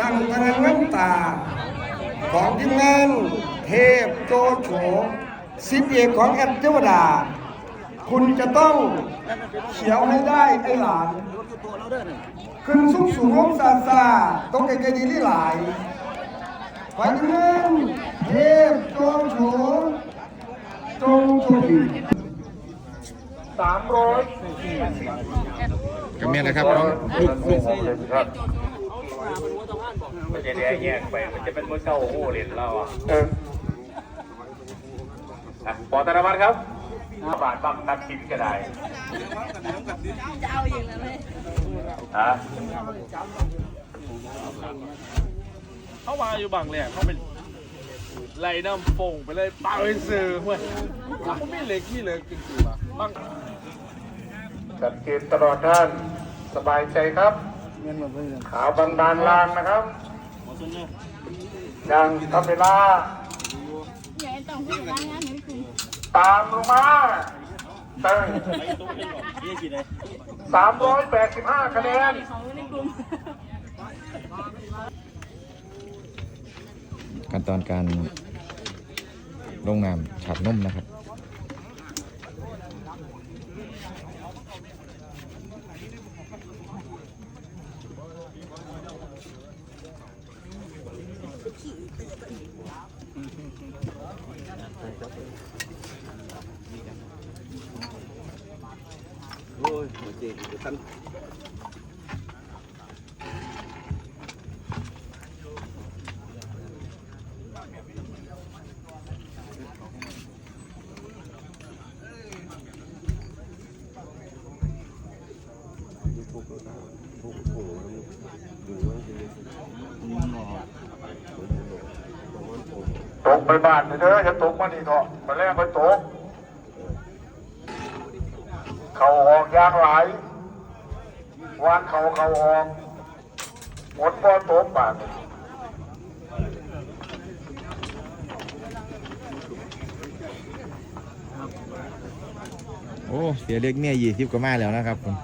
ตั้งตระน้ำตา ของทีมงานเทพโจโฉสิบเอกของแอดเทวดา คุณจะต้องเขียวให้ได้ไอ้หลาน ขึ้นสูงสูงลงซาซาต้องไกลๆดีที่หลายขวัญเงินเทพโจโฉจงโชคดีสามร้อยกับเมียนะครับน้องลูกลูกครับ มันจะได้แยกไป มันจะเป็นมือเก้าโอ้เหรียญเราอะเอออะปอธนวัฒน์ครับห้าบาทบังตัดชิ้นก็ได้จะเอาอย่างนั้นเลยฮะเขามาอยู่บางแหลกเขาเป็นไล่น้ำฟงไปเลยปาไปซื้อเว้ยมันไม่เล็กนี่เลยจริงๆว่ะบางจัดเกณฑ์ตลอดท่านสบายใจครับ ขาวบางดานลางนะครับยังทำเวลาตาตามลงมาเติงสามร้อยแปดสิบห้าคะแนนขั้นตอนการลงน้ำฉาบนุ่มนะครับ ตกไปบ้านเด้ออย่าตกมานี่เถอะมาแรกไปตก เขาออก ยางหลายวานเขาเขาออกหมดบ่ตกบาทโอ้ เสียเล็กเนี่ยยี่สิบกว่ามาแล้วนะครับผม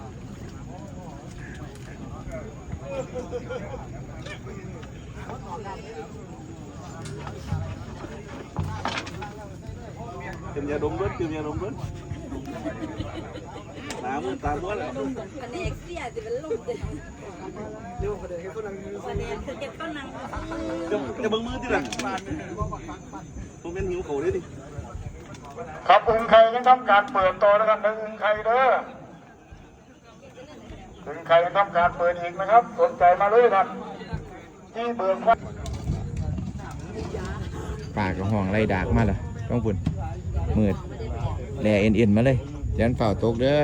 เตรียมยาดมด้วยเตรียมยาดมด้วยน้ำมันตามด้วยแล้ว คะแนนเสียจะเป็นลมเลยคะแนนคือเก็บต้นนัง จะเบิ่งมือที่หลังผมเป็นหิวเขาด้วยดิครับอึงไข่ยังทำการเปิดต่อนะครับหนึ่งอึงไข่เด้ออึงไข่ทำการเปิดอีกนะครับ สนใจมาเลยครับที่เบิกว่าปากกับห้องไล่ดากมาล้วต้องปุ่นมืดแหล่เอ็นเอ็นมาเลยยันเฝ้าตกเด้อ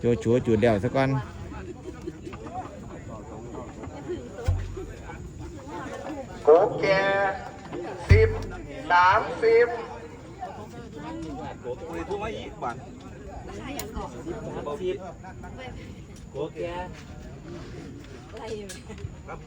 โจชัวจุดเดียวสักก่อน โกแก่สิบ สามสิบโกะเลยทุ่มมาอีบาทเบโกะแกอะไรอยู่ครับ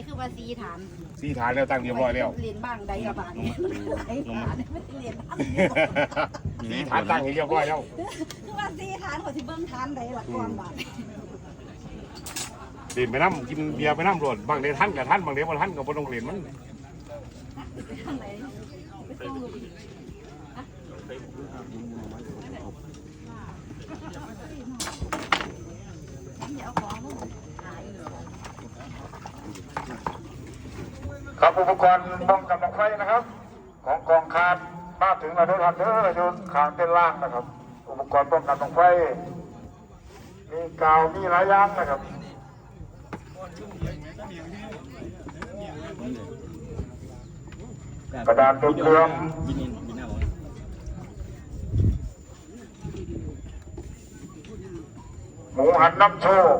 งบ้านใหญ่คือว่าซีฐานสี่ฐานแล้วตั้งเรียบร้อยแล้ว เรียนบ้างใดกับบ้านเนี่ยไอ้ฐานไม่ได้เรียนบ้านสี่ฐานตั้งให้เรียบร้อยแล้ว คือว่าซีฐานเขาสิเบิ่งฐานใดละก่อนบ้านเล่นไปน้ำกินเบียร์ไปน้ำรวดบางเดท่านกับท่านบางเดบ่ท่านกับบ่ต้องเล่นมันทางไหนไปต้องดูอย่าเอาของลงหายเลย ครับอุปกรณ์ป้องกันไฟนะครับ ของกองคาดมาถึงแล้วทุกท่านเด้ออยู่ข้างเต้นล่างนะครับ อุปกรณ์ป้องกันไฟมีกาวมีหลายอย่างนะครับกระดาษตัวเครื่องหมูหันน้ำโชค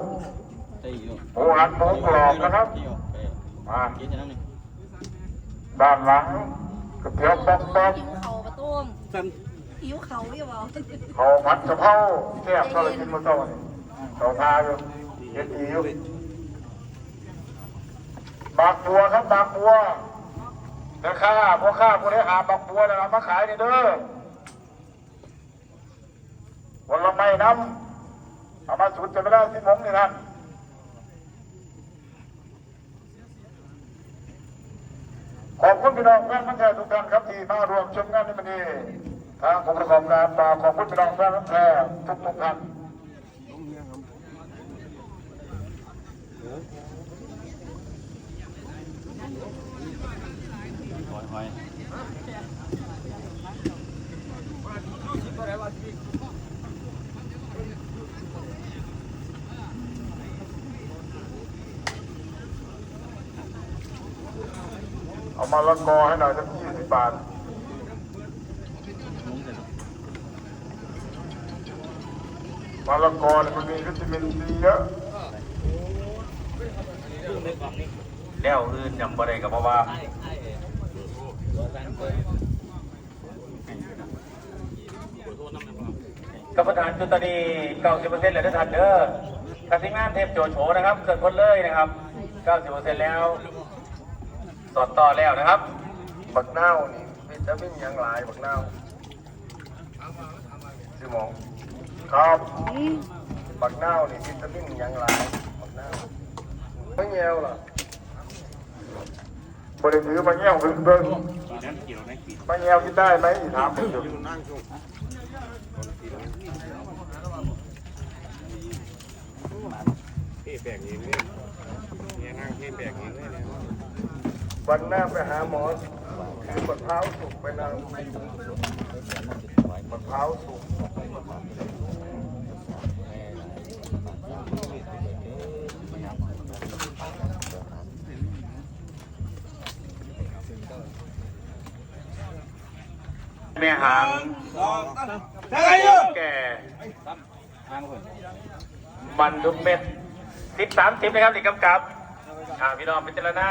หมูหันหมูกรอบนะครับมาด้านหลังกระเทียมป๊อกป๊อกหิวเขาหิวเขาอยู่บ่เขาผัดกะเพราแซ่บก็เลยกินมาต้มนี่เขาทาอยู่เย็นดีอยู่บากบัวครับบากบัวแต่ข้าพวกข้าพวกนี้หาบากบัวนะครับมาขายนี่เด้อวันละไม่น้ำเอามาสุดจะไม่ได้ที่ผมนี่ท่าน ขอบคุณพี่น้องแฟนพันธุ์แท้ทุกท่านครับที่มารวมชมงานในวันนี้ทางผู้ประกอบการฝากขอบคุณพี่น้องแฟนพันธุ์แท้ทุกทุกท่าน เอามาละกอให้หน่อยสักยี่สิบบาทมาละกอเนี่ยมันมีวิตามินซีเยอะแล้วอื่นจำบ่ได้กับเพราะว่ากับประธานจุตอนนี้90%เลยนะท่านเด้อทัทีมงานเทพโจโฉนะครับ เกิดคนเลยนะครับ90%แล้ว สอดต่อแล้วนะครับ บักเน่าวนี่วิตามินหยังหลายบักเน่าวสิหมองครับบักเน่าวนี่วิตามินหยังหลายบักเน่าวไม่แยวล่ะบริถือมาแง่วเพิ่งเบิ่งมาแง่วกินได้ไหมอีถามผมอยู่ วันหน้าไปหาหมอคือมะพร้าวสุกไปนางมะพร้าวสุกแม่หางแก่มันทุกเม็ดสิบสามสิบนะครับนี่กำกับอ่าพี่น้องพิจารณา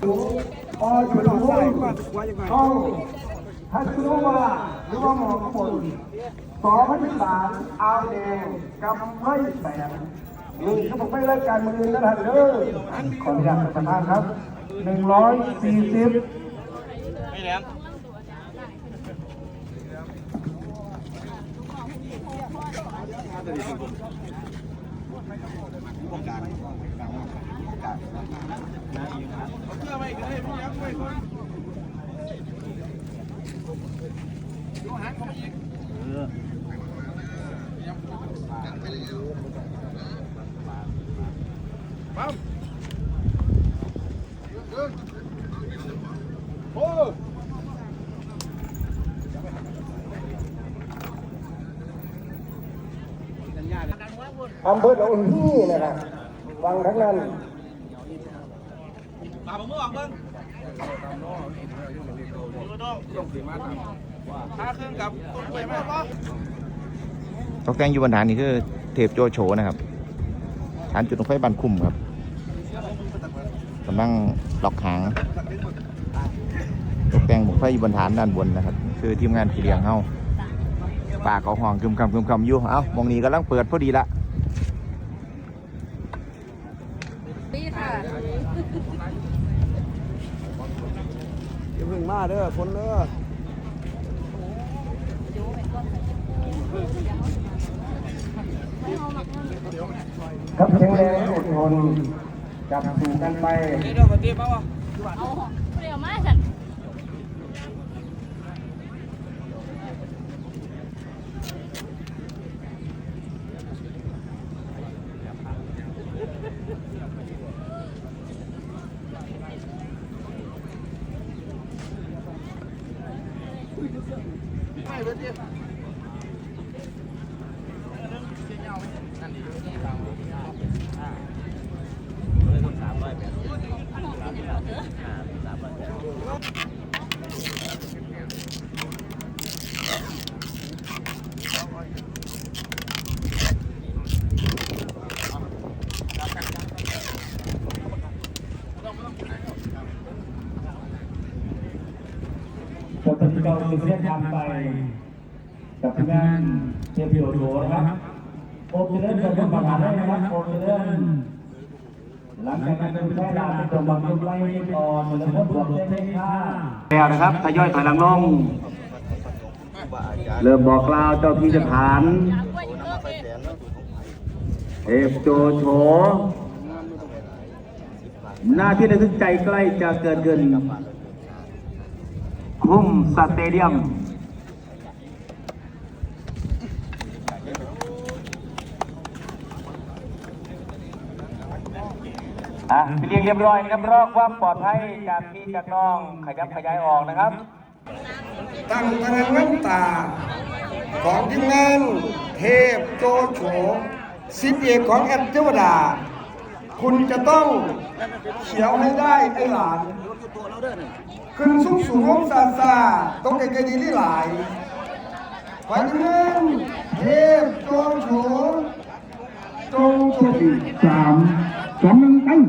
อยู่ตรงนู้นห้องทัศโนวาหรือว่ามอขบนสองพันสามอาแดงกำไม่แสนนี่เขาบอกไม่เลิกการเมืองนะท่านเด้อขออนุญาตประธานครับหนึ่งร้อยสี่สิบอำเภอหนองฮี่นะครับวังทั้งนั้น ตอกแต่งอยู่บนฐานนี่คือเทพโจโฉนะครับ ฐานจุดลงไฟบันคุมครับกำลังล็อกหางตกแต่งบุกไฟอยู่บนฐานด้านบนนะครับ คือทีมงานขี่เลียงเฮาปากเขาห้องกึมคำกึมคำอยู่ เอ้ามองนี้กำลังเปิดพอดีละ นี่ค่ะ อย่าเพึ่งมาเด้อฝนเด้อครับแข็งแรงอดทนจับสู่กันไปเอาเดี๋ยวมา เราเส้นทางไป กับงานเทปโยโถนะครับโอเปเรนจะเป็นประมาณได้นะครับโอเปเรนหลังจากนั้นเป็นแค่ลาเป็นตัวบังคับไล่ก่อนแล้วก็บวกเส้นเลขห้าแล้วนะครับทยอยถอยหลังลงเริ่มบอกกล่าวเจ้าที่สถานเอฟโจโฉหน้าที่ระทึกใจใกล้จะเกิดขึ้น คุ้มสเตเดียมอะเรียงเรียบร้อยนะครับรอความปลอดภัยจากพี่จากน้องขยับขยายออกนะครับตั้งพนันน้ำตา ของทีมงานเทพโจโฉสิบเอกของแอดเทวดา คุณจะต้องเขียวให้ได้ไอ้หลาน ขึ้นสูงสูงงซาซาต้องเกลๆดีที่หลายขวัญเงินเทพจงโฉจงโฉสามสองหนึ่งตั้ง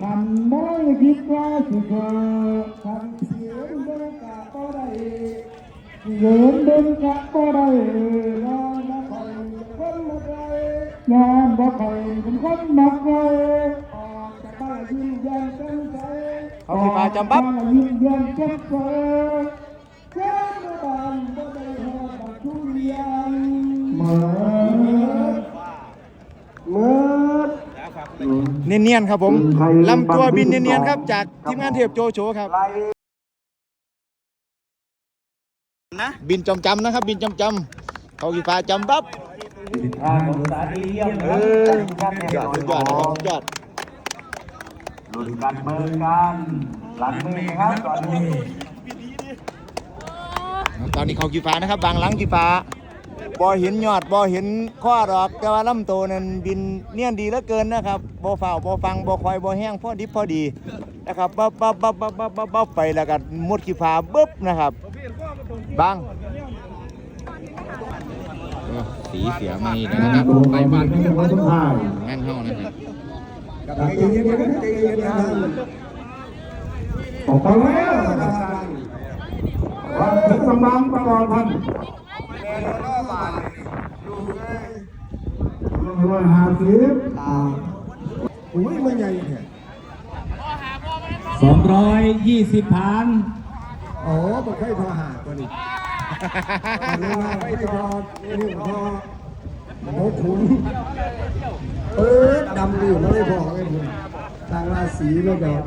ทำไม่คิดว่าสิเกิดทำเสียงเดินกะก็ได้เดินเดินกะก็ได้งานบ่คอยคนมาไกลงาน บ่คอยเป็นคนมาไกลออกจากบ้านยิ้มแย้มแจ่มใสเขาขี่มาจำปั๊บ ยิ้มแย้มแจ่มใสเจ้าบ้านบ่ได้หอดทุเรียนเหมือนเมื่อเนียนๆครับผมลำตัวบินเนียนๆครับ จากทีมงานเทพโจโฉครับบินจำจำๆนะครับ บินจำจำๆเขาขี่ฟ้าจำปั๊บ ทางของสาธิเยี่ยมเอนะครับอสุดยอดสุดยอดนะครับสุดยอดรุ่นกันเบิร์กันหลังมือครับตอนนี้ตอนนี้เขาขี่ฟ้านะครับ บางหลังขี่ฟ้าบ่เห็นยอดบ่เห็นข้อดอกแต่ว่าลำโตนั้นบินเนียนดีเหลือเกินนะครับบ่เฝ้าบ่ฟังบ่คอยบ่แห้งพอดิบพอดีนะครับปั๊บปั๊บปั๊บปั๊บปั๊บปั๊บปั๊บไปแล้วก็มุดขี่ฟ้าบึ๊บนะครับบาง เออสีเสียไม่นะครับไปบ้านงานเฮานะครับใจเย็นๆใจเย็นๆนะครับออกไปแล้ววันถึงกำลังตลอดพันร้อยห้าสิบอุ้ยมันใหญ่แท้สองร้อยยี่สิบพันอ๋อบ่เคยพอหาตัวนี้อันนี้ว่า ไม่พอนี่พอโอ้ขุนเออดำดีไม่ได้พอไอ้คุณต่างราศีเลยเดี๋ยว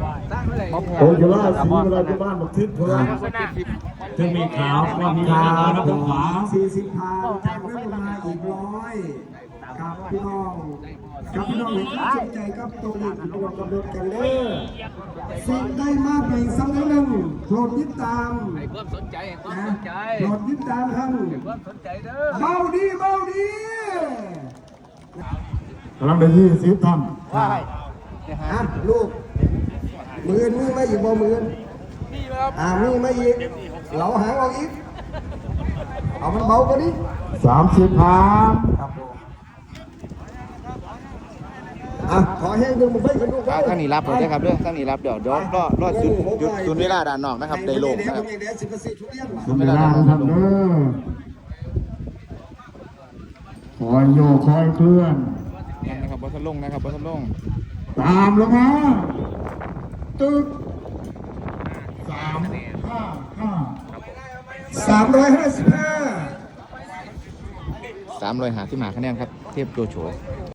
โอ้ยล่าสีเวลาที่บ้านบอกทิศเพื่อนถึงมีขาวก็มีขาวนะผมขาวสี่สิบพานทางเรื่องมาอีกร้อยครับพี่น้องครับพี่น้องเห็นสนใจครับตัวเลขตัวกำหนดกันเด้อ สิ่งได้มากไปสักนิดหนึ่งโปรดติดตามให้ความสนใจให้ความสนใจโปรดติดตามครับความสนใจเด้อเบาดีเบาดีกำลังได้ยี่สิบท่านฮะลูกมือมือไม่อีกบ่มืออ่ามือไม่อีกเหลาหางออกอีกเอามันเบากว่านี้สามสิบพัน อะขอแห้งดึงมันไปกันลูกอ่าทางนี้รับเลยนะครับเด้อทางนี้รับเดี๋ยวเดี๋ยวรอรอจุดจุดจุดเวลาด้านนอกนะครับได้โลงนะครับเดี๋ยวสิบเปอร์เซ็นต์ทุเรียนว่ะคุณเวลาทำเด้อคอยโยกคอยเคลื่อนนั่นนะครับบอสลงนะครับบอสลงตามลงมาตึกสามห้าห้าสามร้อยห้าสิบห้าสามร้อยหาที่หมาคะแนนครับ เทพโจโฉ